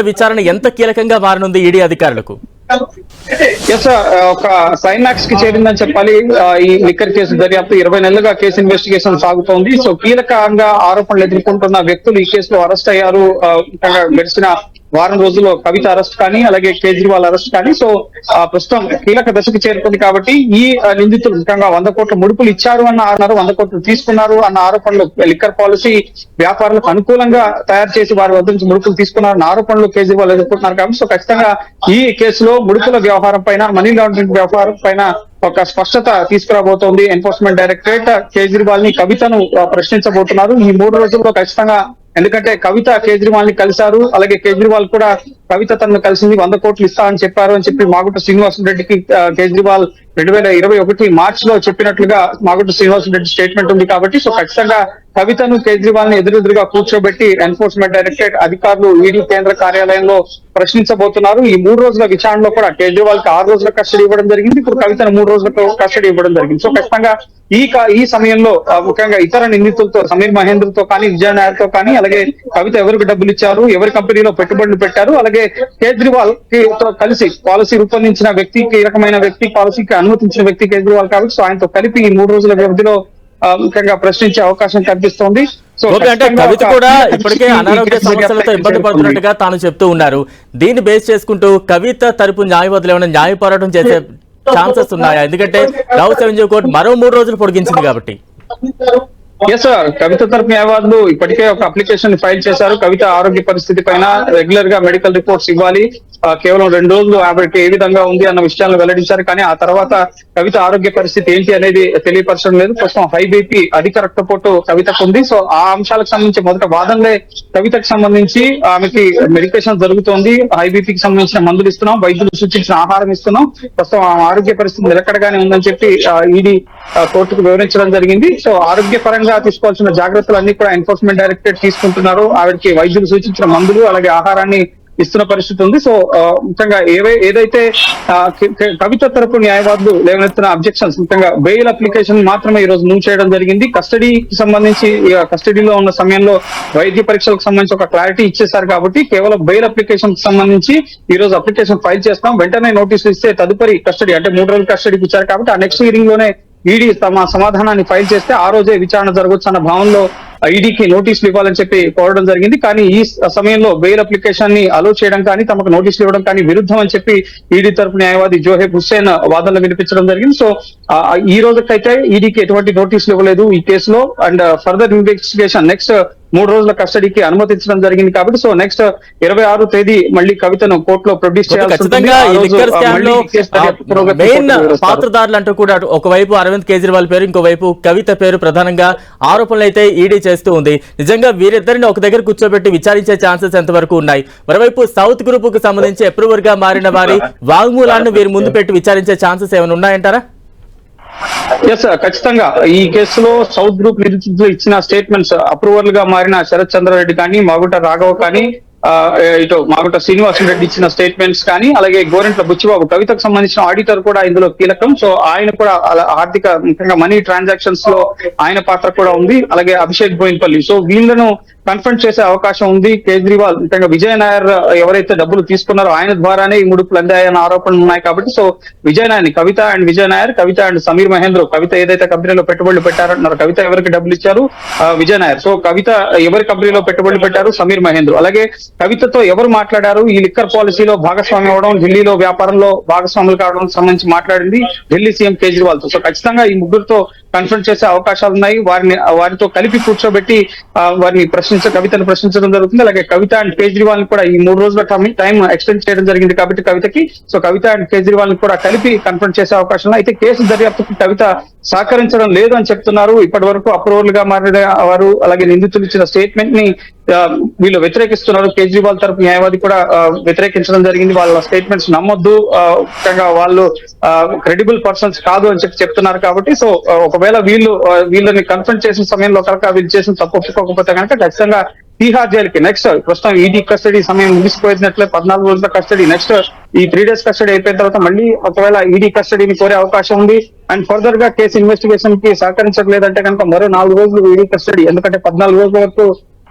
విచారణ ఎంత కీలకంగా మారనుంది ఈడీ అధికారులకు? ఎస్ ఒక క్లైమాక్స్కి చేరిందని చెప్పాలి. ఈ లిక్కర్ కేసు దర్యాప్తు ఇరవై నెలలుగా కేసు ఇన్వెస్టిగేషన్ సాగుతోంది. సో కీలకంగా ఆరోపణలు ఎదుర్కొంటున్న వ్యక్తులు ఈ కేసులో అరెస్ట్ అయ్యారు. గడిచిన వారం రోజుల్లో కవిత అరెస్ట్ కానీ అలాగే కేజ్రీవాల్ అరెస్ట్ కానీ. సో ప్రస్తుతం కీలక దశకు చేరుకుంది కాబట్టి ఈ నిందితులు ముఖ్యంగా వంద కోట్ల ముడుపులు ఇచ్చారు అన్న అన్నారు వంద కోట్లు తీసుకున్నారు అన్న ఆరోపణలు లిక్కర్ పాలసీ వ్యాపారులకు అనుకూలంగా తయారు చేసి వారి వద్ద నుంచి ముడుపులు తీసుకున్నారన్న ఆరోపణలు కేజ్రీవాల్ ఎదుర్కొంటున్నారు కాబట్టి. సో ఖచ్చితంగా ఈ కేసులో ముడుపుల వ్యవహారం పైన మనీ లాండరింగ్ వ్యవహారం పైన ఒక స్పష్టత తీసుకురాబోతోంది. ఎన్ఫోర్స్మెంట్ డైరెక్టరేట్ కేజ్రీవాల్ని కవితను ప్రశ్నించబోతున్నారు. ఈ మూడు రోజుల్లో ఖచ్చితంగా ఎందుకంటే కవిత కేజ్రీవాల్ని కలిశారు. అలాగే కేజ్రీవాల్ కూడా కవిత తనను కలిసింది వంద కోట్లు ఇస్తా అని చెప్పారు అని చెప్పి మాగుంట శ్రీనివాస్ రెడ్డికి కేజ్రీవాల్ రెండు వేల ఇరవై ఒకటి మార్చ్లో చెప్పినట్లుగా మాగుంట శ్రీనివాస్ రెడ్డి స్టేట్మెంట్ ఉంది కాబట్టి సో ఖచ్చితంగా కవితను కేజ్రీవాల్ని ఎదురెదురుగా కూర్చోబెట్టి ఎన్ఫోర్స్మెంట్ డైరెక్టరేట్ అధికారులు ఈడీ కేంద్ర కార్యాలయంలో ప్రశ్నించబోతున్నారు. ఈ మూడు రోజుల విచారణలో కూడా కేజ్రీవాల్కి ఆరు రోజుల కస్టడీ ఇవ్వడం జరిగింది. ఇప్పుడు కవితను మూడు రోజుల కస్టడీ ఇవ్వడం జరిగింది. సో ఖచ్చితంగా ఈ కా- ఈ సమయంలో ముఖ్యంగా ఇతర నిందితులతో సమీర్ మహేంద్ర తో కానీ విజయ్ నాయర్తో కానీ అలాగే కవిత ఎవరికి డబ్బులు ఇచ్చారు ఎవరి కంపెనీలో పెట్టుబడులు పెట్టారు అలాగే కేజ్రీవాల్కి తో కలిసి పాలసీ రూపొందించిన వ్యక్తి కీలకమైన వ్యక్తి పాలసీకి అనుమతించిన వ్యక్తి కేజ్రీవాల్ కాబట్టి సో ఆయనతో కలిపి ఈ మూడు రోజుల వ్యవధిలో ముఖ్యంగా ప్రశ్నించే అవకాశం కనిపిస్తోంది. అంటే కవిత కూడా ఇప్పటికే అనారోగ్య సమస్యలతో ఇబ్బంది. పడుతున్నట్టుగా తాను చెప్తూ ఉన్నారు. దీన్ని బేస్ చేసుకుంటూ కవిత తరపు న్యాయవాదులు ఏమైనా న్యాయ పోరాటం చేసే ఛాన్సెస్ ఉన్నాయా? ఎందుకంటే లవ్ సెవెంజీ కోర్టు మరో మూడు రోజులు పొడిగించింది కాబట్టి. ఎస్ సార్ కవిత తరపు న్యాయవాదులు ఇప్పటికే ఒక అప్లికేషన్ ఫైల్ చేశారు. కవిత ఆరోగ్య పరిస్థితి పైన రెగ్యులర్గా మెడికల్ రిపోర్ట్స్ ఇవ్వాలి. కేవలం రెండు రోజులు ఆవిడకి ఏ విధంగా ఉంది అన్న విషయాలను వెల్లడించారు. కానీ ఆ తర్వాత కవిత ఆరోగ్య పరిస్థితి ఏంటి అనేది తెలియపరచడం లేదు. ప్రస్తుతం హై బీపీ అధిక రక్తపోటు కవితకు ఉంది. సో ఆ అంశాలకు సంబంధించి మొదట వాదనలే కవితకు సంబంధించి ఆమెకి మెడికేషన్ జరుగుతోంది. హై బీపీకి సంబంధించిన మందులు ఇస్తున్నాం. వైద్యులు సూచించిన ఆహారం ఇస్తున్నాం. ప్రస్తుతం ఆమె ఆరోగ్య పరిస్థితి నిలకడగానే ఉందని చెప్పి ఈడీ కోర్టుకు వివరించడం జరిగింది. సో ఆరోగ్య పరంగా తీసుకోవాల్సిన జాగ్రత్తలు అన్ని కూడా ఎన్ఫోర్స్మెంట్ డైరెక్టరేట్ తీసుకుంటున్నారు. ఆవిడకి వైద్యులు సూచించిన మందులు అలాగే ఆహారాన్ని ఇస్తున్న పరిస్థితి ఉంది. సో ముఖ్యంగా ఏవై ఏదైతే కవిత తరపు న్యాయవాదులు లేవనెత్తిన అబ్జెక్షన్స్ ముఖ్యంగా బెయిల్ అప్లికేషన్ మాత్రమే ఈ రోజు మూవ్ చేయడం జరిగింది. కస్టడీకి సంబంధించి కస్టడీలో ఉన్న సమయంలో వైద్య పరీక్షలకు సంబంధించి ఒక క్లారిటీ ఇచ్చేశారు కాబట్టి కేవలం బెయిల్ అప్లికేషన్ సంబంధించి ఈ రోజు అప్లికేషన్ ఫైల్ చేస్తాం. వెంటనే నోటీసులు ఇస్తే తదుపరి కస్టడీ అంటే మూడు రోజులు కస్టడీకి ఇచ్చారు కాబట్టి ఆ నెక్స్ట్ హీరింగ్లోనే ఈడీ తమ సమాధానాన్ని ఫైల్ చేస్తే ఆ రోజే విచారణ జరగవచ్చు అన్న భావనలో ఐడికి నోటీసులు ఇవ్వాలని చెప్పి కోరడం జరిగింది. కానీ ఈ సమయంలో బెయిల్ అప్లికేషన్ని అలో చేయడం కానీ తమకు నోటీసులు ఇవ్వడం కానీ విరుద్ధం అని చెప్పి ఈడీ తరపు న్యాయవాది జోహెబ్ హుస్సేన్ వాదనలు వినిపించడం జరిగింది. సో ఈ రోజుకైతే ఈడీకి ఎటువంటి నోటీసులు ఇవ్వలేదు ఈ కేసులో. అండ్ ఫర్దర్ ఇన్వెస్టిగేషన్ నెక్స్ట్ మూడు రోజుల కస్టడీకి అనుమతించడం జరిగింది కాబట్టి సో నెక్స్ట్ ఇరవై ఆరు తేదీ మళ్ళీ కవితను కోర్టులో ప్రొడ్యూస్ ఓకే, చేయాల్సి ఉంటుంది. ఖచ్చితంగా ఆ ఈ రోజు, లిక్కర్ ఆ, స్కామ్ మళ్ళీ లో ఈ కేసు దర్యాప్తు పురోగతి మెయిన్ రిపోర్టు వివరిస్తారు. పాత్రదారులు అంటూ కూడా ఒకవైపు అరవింద్ కేజ్రీవాల్ పేరు ఇంకోవైపు కవిత పేరు ప్రధానంగా ఆరోపణలు అయితే ఈడీ చేస్తూ ఉంది నిజంగా వీరిద్దరిని ఒక దగ్గర కూర్చోబెట్టి విచారించే ఛాన్సెస్ ఎంతవరకు ఉన్నాయి మరోవైపు సౌత్ గ్రూప్కు సంబంధించి అప్రూవర్గా మారిన వారి వాంగ్మూలాన్ని వీరి ముందు పెట్టి విచారించే ఛాన్సెస్ ఏమైనా ఉన్నాయంటారా ఎస్ ఖచ్చితంగా. ఈ కేసులో సౌత్ గ్రూప్ నిందితులు ఇచ్చిన స్టేట్మెంట్స్ అప్రూవల్గా మారిన శరత్ చంద్రారెడ్డి కానీ మాగుట రాఘవ్ కానీ ఇటు మాగుట శ్రీనివాసన్ రెడ్డి ఇచ్చిన స్టేట్మెంట్స్ కానీ అలాగే గోరెంట్ల బుచ్చిబాబు కవితకు సంబంధించిన ఆడిటర్ కూడా ఇందులో కీలకం. సో ఆయన కూడా అలా ఆర్థిక ముఖ్యంగా మనీ ట్రాన్సాక్షన్స్లో ఆయన పాత్ర కూడా ఉంది. అలాగే అభిషేక్ బోయిన్పల్లి. సో వీళ్ళను కన్ఫర్మ్ చేసే అవకాశం ఉంది. కేజ్రీవాల్ ముఖ్యంగా విజయ్ నాయర్ ఎవరైతే డబ్బులు తీసుకున్నారో ఆయన ద్వారానే ఈ ముడుపులు అందాయన్న ఆరోపణలు ఉన్నాయి కాబట్టి so Vijay Nair Kavitha and Vijay Nair Kavitha and Sameer Mahendra Kavitha ఏదైతే కంపెనీలో పెట్టుబడులు పెట్టారంటున్నారు కవిత ఎవరికి డబ్బులు ఇచ్చారు? ఆ, విజయ్ నాయర్. సో కవిత ఎవరి కంపెనీలో పెట్టుబడులు పెట్టారు? సమీర్ మహేంద్ర. అలాగే కవితతో ఎవరు మాట్లాడారు? ఈ లిక్కర్ పాలసీలో భాగస్వామి అవడం ఢిల్లీలో వ్యాపారంలో భాగస్వాములు కావడం సంబంధించి మాట్లాడింది ఢిల్లీ సీఎం కేజ్రీవాల్తో సో ఖచ్చితంగా ఈ ముగ్గురుతో కన్ఫ్రంట్ చేసే అవకాశాలు ఉన్నాయి. వారిని వారితో కలిపి కూర్చోబెట్టి వారిని ప్రశ్నించ కవితను ప్రశ్నించడం జరుగుతుంది. అలాగే కవిత అండ్ కేజ్రీవాల్ని కూడా ఈ మూడు రోజుల టైం ఎక్స్టెండ్ చేయడం జరిగింది కాబట్టి కవితకి. సో కవిత అండ్ కేజ్రీవాల్ని కూడా కలిపి కన్ఫ్రంట్ చేసే అవకాశం ఉన్నాయి. అయితే కేసు దర్యాప్తుకు కవిత సహకరించడం లేదు అని చెప్తున్నారు. ఇప్పటి వరకు అప్రూవల్గా మారిన వారు అలాగే నిందితులు ఇచ్చిన స్టేట్మెంట్ని వీళ్ళు వ్యతిరేకిస్తున్నారు. కేజ్రీవాల్ తరపు న్యాయవాది కూడా వ్యతిరేకించడం జరిగింది. వాళ్ళ స్టేట్మెంట్స్ నమ్మొద్దు. ముఖ్యంగా వాళ్ళు క్రెడిబుల్ పర్సన్స్ కాదు అని చెప్పి చెప్తున్నారు కాబట్టి. సో ఒక ఒకవేళ వీళ్ళు వీళ్ళని కన్ఫర్మ్ చేసిన సమయంలో కనుక వీళ్ళు చేసిన తప్పు ఒప్పుకోకపోతే కనుక ఖచ్చితంగా తీహార్ జైలుకి. నెక్స్ట్ ప్రస్తుతం ఈడీ కస్టడీ సమయం ముగిసిపోయినట్లే పద్నాలుగు రోజుల కస్టడీ నెక్స్ట్ ఈ త్రీ డేస్ కస్టడీ అయిపోయిన తర్వాత మళ్ళీ ఒకవేళ ఈడీ కస్టడీని కోరే అవకాశం ఉంది. అండ్ ఫర్దర్గా కేసు ఇన్వెస్టిగేషన్కి సహకరించట్లేదంటే కనుక మరో నాలుగు రోజులు ఈడీ కస్టడీ ఎందుకంటే పద్నాలుగు రోజుల వరకు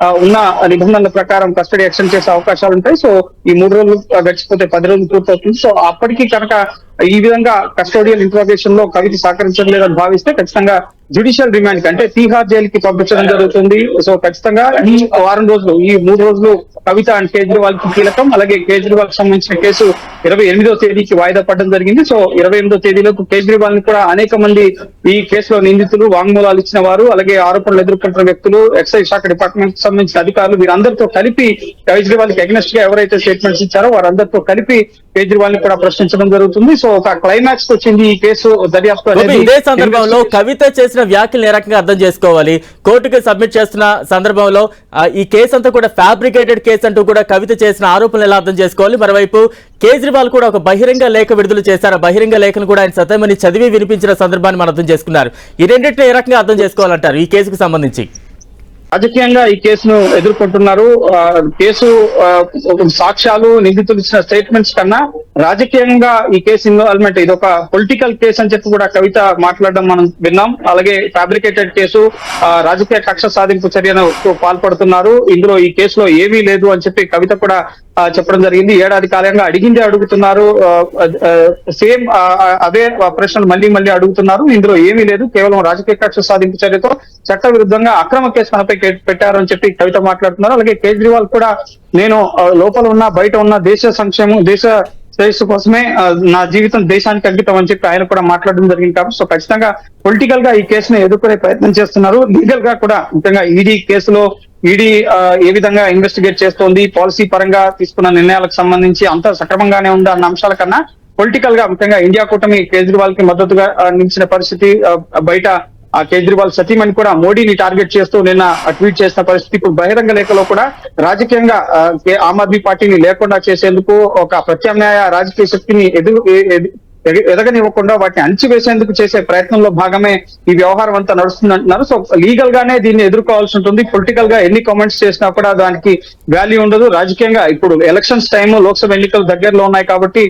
ఉన్న నిబంధనల ప్రకారం కస్టడీ ఎక్స్టెండ్ చేసే అవకాశాలు ఉంటాయి. సో ఈ మూడు రోజులు గడిచిపోతే పది రోజులు పూర్తవుతుంది. సో అప్పటికి కనుక ఈ విధంగా కస్టోడియల్ ఇంట్రాగేషన్లో కవిత సహకరించడం లేదని భావిస్తే ఖచ్చితంగా జ్యుడిషియల్ రిమాండ్ అంటే తీహార్ జైలు కి పంపించడం జరుగుతుంది. సో ఖచ్చితంగా ఈ వారం రోజులు ఈ మూడు రోజులు కవిత అండ్ కేజ్రీవాల్కి కీలకం. అలాగే కేజ్రీవాల్కి సంబంధించిన కేసు ఇరవై ఎనిమిదో తేదీకి వాయిదా పడడం జరిగింది. సో ఇరవై ఎనిమిదో తేదీలోపు కేజ్రీవాల్ని కూడా అనేక మంది ఈ కేసులో నిందితులు వాంగ్మూలాలు ఇచ్చిన వారు అలాగే ఆరోపణలు ఎదుర్కొంటున్న వ్యక్తులు ఎక్సైజ్ శాఖ డిపార్ట్మెంట్కి సంబంధించిన అధికారులు వీరందరితో కలిపి కేజ్రీవాల్కి అగ్నెస్ట్గా ఎవరైతే స్టేట్మెంట్స్ ఇచ్చారో వారందరితో కలిపి కేజ్రీవాల్ని కూడా ప్రశ్నించడం జరుగుతుంది. సో ఒక క్లైమాక్స్ వచ్చింది ఈ కేసు దర్యాప్తు ఇదే సందర్భంలో కవిత చేసిన వ్యాఖ్యలు ఏ రకంగా అర్థం చేసుకోవాలి? కోర్టుకు సబ్మిట్ చేస్తున్న సందర్భంలో ఈ కేసు అంతా కూడా ఫ్యాబ్రికేటెడ్ కేసు అంటూ కూడా కవిత చేసిన ఆరోపణలు ఎలా అర్థం చేసుకోవాలి? మరోవైపు కేజ్రీవాల్ కూడా ఒక బహిరంగ లేఖ విడుదల చేశారు. బహిరంగ లేఖను కూడా ఆయన సతమని చదివి వినిపించిన సందర్భాన్ని మనం అర్థం చేసుకున్నారు. ఈ రెండింటిని ఏ రకంగా అర్థం చేసుకోవాలంటారు ఈ కేసుకు సంబంధించి? రాజకీయంగా ఈ కేసును ఎదుర్కొంటున్నారు. ఆ, కేసు సాక్ష్యాలు నిందితులు ఇచ్చిన స్టేట్మెంట్స్ కన్నా రాజకీయంగా ఈ కేసు ఇన్వాల్వ్మెంట్ ఇది ఒక పొలిటికల్ కేసు అని చెప్పి కూడా కవిత మాట్లాడడం మనం విన్నాం. అలాగే ఫ్యాబ్రికేటెడ్ కేసు ఆ, రాజకీయ కక్ష సాధింపు చర్యను పాల్పడుతున్నారు. ఇందులో ఈ కేసులో ఏమీ లేదు అని చెప్పి కవిత కూడా చెప్పడం జరిగింది. ఏడాది కాలంగా అడిగిందే అడుగుతున్నారు. సేమ్ అదే ప్రశ్నలు మళ్ళీ మళ్ళీ అడుగుతున్నారు. ఇందులో ఏమీ లేదు. కేవలం రాజకీయ కక్ష సాధింపు చర్యతో చట్ట విరుద్ధంగా అక్రమ కేసు మనపై పెట్టారు అని చెప్పి కవిత మాట్లాడుతున్నారు. అలాగే కేజ్రీవాల్ కూడా నేను లోపల ఉన్న బయట ఉన్న దేశ సంక్షేమం దేశ శ్రేయస్సు కోసమే నా జీవితం దేశానికి అంకితం అని చెప్పి ఆయన కూడా మాట్లాడడం జరిగింది కాబట్టి సో ఖచ్చితంగా పొలిటికల్గా ఈ కేసును ఎదుర్కొనే ప్రయత్నం చేస్తున్నారు. లీగల్గా కూడా ముఖ్యంగా ఈడీ కేసులో ఈడీ ఏ విధంగా ఇన్వెస్టిగేట్ చేస్తోంది పాలసీ పరంగా తీసుకున్న నిర్ణయాలకు సంబంధించి అంతా సక్రమంగానే ఉందా అన్న అంశాల కన్నా పొలిటికల్గా ముఖ్యంగా ఇండియా కూటమి కేజ్రీవాల్కి మద్దతుగా నిలిచిన పరిస్థితి బయట ఆ కేజ్రీవాల్ సతీమణి కూడా మోడీని టార్గెట్ చేస్తూ నిన్న ట్వీట్ చేసిన పరిస్థితి ఇప్పుడు బహిరంగ లేఖలో కూడా రాజకీయంగా ఆ, కే- ఆమ్ ఆద్మీ పార్టీని లేకుండా చేసేందుకు ఒక ప్రత్యామ్నాయ రాజకీయ శక్తిని ఎదురు ఎదగనివ్వకుండా వాటిని అణచివేసేందుకు చేసే ప్రయత్నంలో భాగమే ఈ వ్యవహారం అంతా నడుస్తుంది అంటున్నారు సో లీగల్ గానే దీన్ని ఎదుర్కోవాల్సి ఉంటుంది. పొలిటికల్గా ఎన్ని కామెంట్స్ చేసినా కూడా దానికి వాల్యూ ఉండదు. రాజకీయంగా ఇప్పుడు ఎలక్షన్స్ టైం లోక్సభ ఎన్నికలు దగ్గరలో ఉన్నాయి కాబట్టి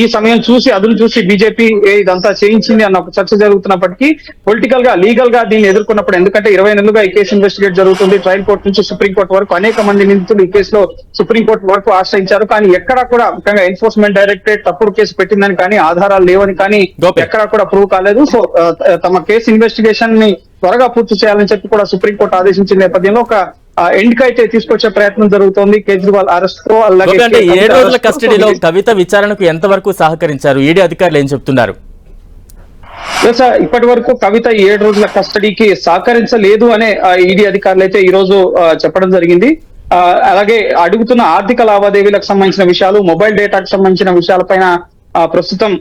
ఈ సమయం చూసి అదును చూసి బీజేపీ ఇదంతా చేయించింది అన్న ఒక చర్చ జరుగుతున్నప్పటికీ పొలిటికల్గా లీగల్గా దీన్ని ఎదుర్కొన్నప్పుడు ఎందుకంటే ఇరవై నెలలుగా ఈ కేసు ఇన్వెస్టిగేట్ జరుగుతుంది. ట్రయల్ కోర్టు నుంచి సుప్రీం కోర్టు వరకు అనేక మంది నిందితులు ఈ కేసులో సుప్రీంకోర్టు వరకు ఆశ్రయించారు. కానీ ఎక్కడా కూడా ముఖ్యంగా ఎన్ఫోర్స్మెంట్ డైరెక్టరేట్ తప్పుడు కేసు పెట్టిందని కానీ ఆధారాలు లేవని కానీ. ఎక్కడా కూడా ప్రూవ్ కాలేదు. సో తమ కేసు ఇన్వెస్టిగేషన్ని త్వరగా పూర్తి చేయాలని చెప్పి కూడా సుప్రీంకోర్టు ఆదేశించిన నేపథ్యంలో ఒక ఎండ్ అయితే తీసుకొచ్చే ప్రయత్నం జరుగుతోంది. కేజ్రీవాల్ అరెస్ట్తో అలాగే ఏడు రోజుల కస్టడీలో కవిత విచారణకు ఎంతవరకు సహకరించారు? ఈడీ అధికారులు ఏం చెప్తున్నారు? ఇప్పటి వరకు కవిత ఏడు రోజుల కస్టడీకి సహకరించలేదు అనే ఈడీ అధికారులు అయితే ఈ రోజు చెప్పడం జరిగింది. అలాగే అడుగుతున్న ఆర్థిక లావాదేవీలకు సంబంధించిన విషయాలు మొబైల్ డేటాకు సంబంధించిన విషయాలపైన ప్రస్తుతం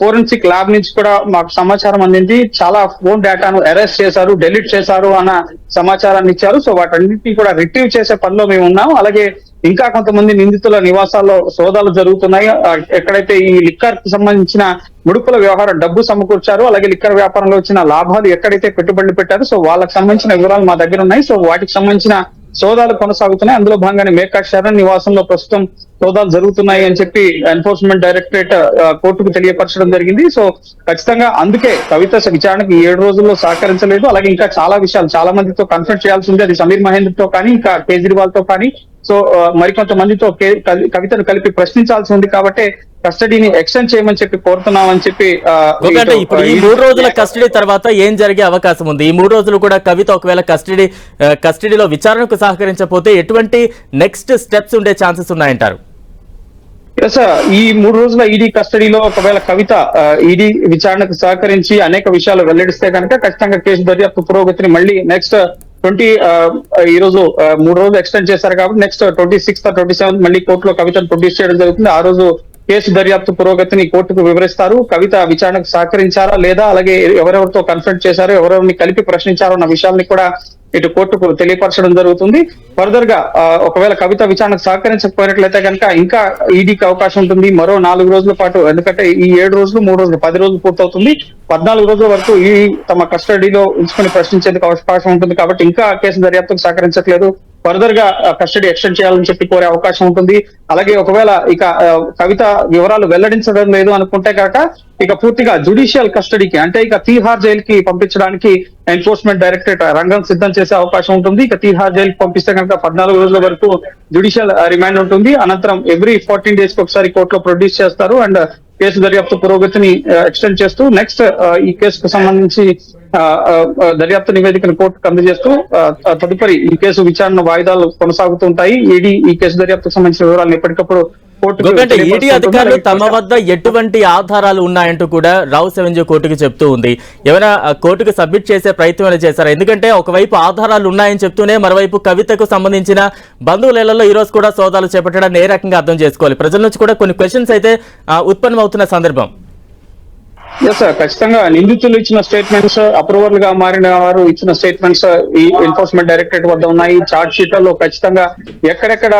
ఫోరెన్సిక్ ల్యాబ్ నుంచి కూడా మాకు సమాచారం అందింది. చాలా ఫోన్ డేటాను అరెస్ట్ చేశారు డెలీట్ చేశారు అన్న సమాచారాన్ని ఇచ్చారు. సో వాటన్నిటిని కూడా రిట్రీవ్ చేసే పనిలో మేము ఉన్నాం అలాగే ఇంకా కొంతమంది నిందితుల నివాసాల్లో సోదాలు జరుగుతున్నాయి. ఎక్కడైతే ఈ లిక్కర్కి సంబంధించిన ముడుపుల వ్యవహారం డబ్బు సమకూర్చారు అలాగే లిక్కర్ వ్యాపారంలో వచ్చిన లాభాలు ఎక్కడైతే పెట్టుబడులు పెట్టారు సో వాళ్ళకి సంబంధించిన వివరాలు మా దగ్గర ఉన్నాయి. సో వాటికి సంబంధించిన సోదాలు కొనసాగుతున్నాయి. అందులో భాగంగానే మేకా శరణ్ నివాసంలో ప్రస్తుతం సోదాలు జరుగుతున్నాయి అని చెప్పి ఎన్ఫోర్స్మెంట్ డైరెక్టరేట్ కోర్టుకు తెలియపరచడం జరిగింది. సో ఖచ్చితంగా అందుకే కవిత విచారణకు ఏడు రోజుల్లో సహకరించలేదు. అలాగే ఇంకా చాలా విషయాలు చాలా మందితో కన్సల్ట్ చేయాల్సి ఉంది. అది సమీర్ మహేంద్ర తో కానీ ఇంకా కేజ్రీవాల్తో కానీ ఆ, మరికొంతమందితో కవితను కలిపి ప్రశ్నించాల్సి ఉంది కాబట్టి కస్టడీని ఎక్స్టెండ్ చేయమని చెప్పి కోరుతున్నామని చెప్పి ఇప్పుడు ఈ మూడు రోజుల కస్టడీ తర్వాత ఏం జరిగే అవకాశం ఉంది ఈ మూడు రోజులు కూడా కవిత ఒకవేళ కస్టడీ కస్టడీలో విచారణకు సహకరించకపోతే ఎటువంటి నెక్స్ట్ స్టెప్స్ ఉండే ఛాన్సెస్ ఉన్నాయంటారు. ఈ మూడు రోజుల ఈడీ కస్టడీలో ఒకవేళ కవిత ఈడీ విచారణకు సహకరించి అనేక విషయాలు వెల్లడిస్తే కనుక ఖచ్చితంగా కేసు దర్యాప్తు పురోగతిని మళ్ళీ నెక్స్ట్ ట్వంటీ ఈ రోజు మూడు రోజులు ఎక్స్టెండ్ చేశారు కాబట్టి next twenty sixth twenty seventh మళ్ళీ కోర్టులో కవితను ప్రొడ్యూస్ చేయడం జరుగుతుంది. ఆ రోజు కేసు దర్యాప్తు పురోగతిని కోర్టుకు వివరిస్తారు. కవిత విచారణకు సహకరించారా లేదా అలాగే ఎవరెవరితో కన్ఫరెంట్ చేశారో ఎవరెవరిని కలిపి ప్రశ్నించారో అన్న విషయాల్ని కూడా ఇటు కోర్టుకు తెలియపరచడం జరుగుతుంది. ఫర్దర్గా ఒకవేళ కవిత విచారణకు సహకరించకపోయినట్లయితే కనుక ఇంకా ఈడీకి అవకాశం ఉంటుంది. మరో నాలుగు రోజుల పాటు ఎందుకంటే ఈ ఏడు రోజులు మూడు రోజులు పది రోజులు పూర్తవుతుంది. పద్నాలుగు రోజుల వరకు ఈ తమ కస్టడీలో ఉంచుకొని ప్రశ్నించేందుకు అవకాశం ఉంటుంది కాబట్టి ఇంకా కేసు దర్యాప్తుకు సహకరించట్లేదు. ఫర్దర్గా కస్టడీ ఎక్స్టెండ్ చేయాలని చెప్పి కోరే అవకాశం ఉంటుంది. అలాగే ఒకవేళ ఇక కవిత వివరాలు వెల్లడించడం లేదు అనుకుంటే కాక ఇక పూర్తిగా జుడిషియల్ కస్టడీకి అంటే ఇక తీహార్ జైలు కి పంపించడానికి ఎన్ఫోర్స్మెంట్ డైరెక్టరేట్ రంగం సిద్ధం చేసే అవకాశం ఉంటుంది. ఇక తీహార్ జైలు పంపిస్తే కనుక పద్నాలుగు రోజుల వరకు జుడిషియల్ రిమాండ్ ఉంటుంది. అనంతరం ఎవ్రీ ఫార్టీన్ డేస్కి ఒకసారి కోర్టులో ప్రొడ్యూస్ చేస్తారు. అండ్ కేసు దర్యాప్తు పురోగతిని ఎక్స్టెండ్ చేస్తూ నెక్స్ట్ ఈ కేసుకు సంబంధించి ఆ, దర్యాప్తు నివేదికను కోర్టుకు అందజేస్తూ తదుపరి ఈ కేసు విచారణ వాయిదాలు కొనసాగుతుంటాయి ఈడీ ఈ కేసు దర్యాప్తుకు సంబంధించిన వివరాలను ఎప్పటికప్పుడు ఎందుకంటే ఈడీ. అధికారులు తమ వద్ద ఎటువంటి ఆధారాలు ఉన్నాయంటూ కూడా రావు సెవెంజీ కోర్టుకు చెప్తూ ఉంది. ఏమైనా కోర్టుకు సబ్మిట్ చేసే ప్రయత్నం చేశారా? ఎందుకంటే ఒకవైపు ఆధారాలు ఉన్నాయని చెప్తూనే మరోవైపు కవితకు సంబంధించిన బంధువులలో ఈ రోజు కూడా సోదాలు చేపట్టడాన్ని ఏ రకంగా అర్థం చేసుకోవాలి? ప్రజల నుంచి కూడా కొన్ని క్వశ్చన్స్ అయితే ఉత్పన్నమవుతున్న సందర్భం. ఎస్ సార్ ఖచ్చితంగా నిందితులు ఇచ్చిన స్టేట్మెంట్స్ అప్రూవల్గా మారిన వారు ఇచ్చిన స్టేట్మెంట్స్ ఈ ఎన్ఫోర్స్మెంట్ డైరెక్టరేట్ వద్ద ఉన్నాయి. చార్ట్ షీట్లలో ఖచ్చితంగా ఎక్కడెక్కడ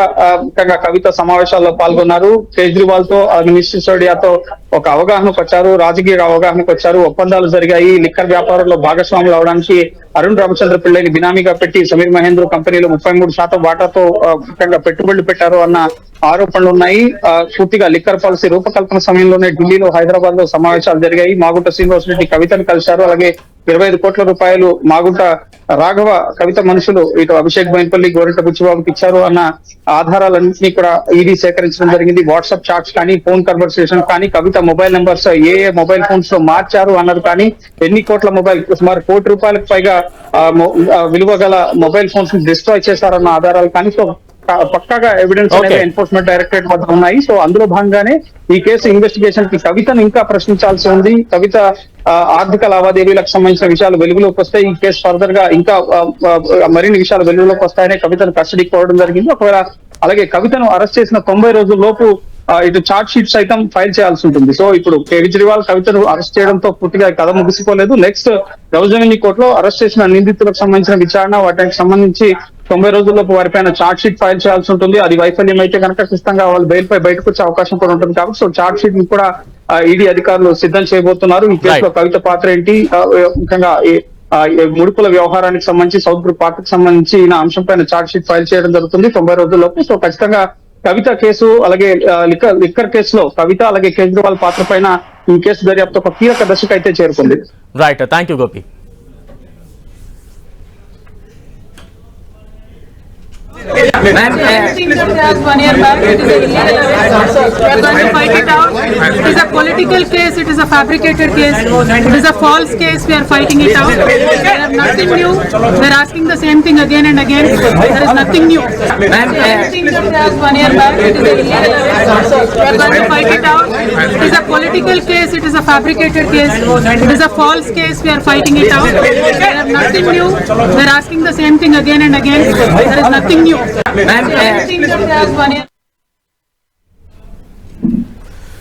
కవిత సమావేశాల్లో పాల్గొన్నారు. కేజ్రీవాల్తో మినిస్టర్ సిసోడియాతో ఒక అవగాహనకు వచ్చారు రాజకీయ అవగాహనకు వచ్చారు ఒప్పందాలు జరిగాయి. లిక్కర్ వ్యాపారంలో భాగస్వాములు అవడానికి అరుణ్ రామచంద్ర పిల్లని బినామీగా పెట్టి సమీర్ మహేంద్ర కంపెనీలో ముప్పై మూడు శాతం వాటాతో ముఖ్యంగా పెట్టుబడులు పెట్టారు అన్న ఆరోపణలు ఉన్నాయి. ఆ, పూర్తిగా లిక్కర్ పాలసీ రూపకల్పన సమయంలోనే ఢిల్లీలో హైదరాబాద్లో సమావేశాలు జరిగాయి. మాగుంట శ్రీనివాసరెడ్డి కవితను కలిశారు. అలాగే ఇరవై ఐదు కోట్ల రూపాయలు మాగుంట రాఘవ కవిత మనుషులు ఇటు అభిషేక్ బైన్పల్లి గోరింట బుచ్చిబాబుకి ఇచ్చారు అన్న ఆధారాలన్నింటినీ కూడా ఈడీ సేకరించడం జరిగింది. వాట్సాప్ చాట్స్ కానీ ఫోన్ కన్వర్సేషన్ కానీ కవిత మొబైల్ నెంబర్స్ ఏ ఏ మొబైల్ ఫోన్స్లో మార్చారు అన్నది కానీ ఎన్ని కోట్ల మొబైల్ సుమారు కోటి రూపాయలకు పైగా విలువ గల మొబైల్ ఫోన్స్ డిస్ట్రాయ్ చేశారన్న ఆధారాలు కానీ సో పక్కాగా ఎవిడెన్స్. ఎన్ఫోర్స్మెంట్ డైరెక్టరేట్ వద్ద ఉన్నాయి. సో అందులో భాగంగానే ఈ కేసు ఇన్వెస్టిగేషన్కి కవితను ఇంకా ప్రశ్నించాల్సి ఉంది. కవిత ఆర్థిక లావాదేవీలకు సంబంధించిన విషయాలు వెలుగులోకి వస్తే ఈ కేసు ఫర్దర్గా ఇంకా మరిన్ని విషయాలు వెలుగులోకి వస్తాయనే కవితను కస్టడీకి కోవడం జరిగింది. ఒకవేళ అలాగే కవితను అరెస్ట్ చేసిన తొంభై రోజుల లోపు ఇటు చార్ట్ షీట్ సైతం ఫైల్ చేయాల్సి ఉంటుంది. సో ఇప్పుడు కేజ్రీవాల్ కవితను అరెస్ట్ చేయడంతో పూర్తిగా కథ ముగిసిపోలేదు. నెక్స్ట్ రౌజమిని కోర్టులో అరెస్ట్ చేసిన నిందితులకు సంబంధించిన విచారణ వాటికి సంబంధించి తొంభై రోజుల్లోపు వారిపైన చార్ట్ షీట్ ఫైల్ చేయాల్సి ఉంటుంది. అది వైఫల్యం అయితే కనుక ఖచ్చితంగా వాళ్ళు బెయిల్ పై బయటకు వచ్చే అవకాశం కూడా ఉంటుంది కాబట్టి సో చార్ట్ షీట్ని కూడా ఈడీ అధికారులు సిద్ధం చేయబోతున్నారు. ఈ కేసులో. కవిత పాత్ర ఏంటి? ముఖ్యంగా ముడుపుల వ్యవహారానికి సంబంధించి సౌత్ గ్రూప్ పార్టీకి సంబంధించి ఈ అంశం పైన చార్ట్ షీట్ ఫైల్ చేయడం జరుగుతుంది తొంభై రోజుల్లోపు. సో ఖచ్చితంగా కవిత కేసు అలాగే లిక్కర్ లిక్కర్ కేసులో కవిత అలాగే కేజ్రీవాల్ పాత్ర పైన ఈ కేసు దర్యాప్తు ఒక కీలక దశకు అయితే చేరుకుంది. Right thank you Gopi That has one year back, it is illegal arrest. We are going to fight it out. It is a political case, it is a fabricated case, it is a false case, we are fighting it out. Nothing new, we are asking the same thing again and again, there is nothing new. Everything that has one year back, it is a. We are going to fight it out. It is a political case, it is a fabricated case, it is a false case, we are fighting it out. There are nothing new, we are asking the same thing again and again, there is nothing new. Everything that has one year.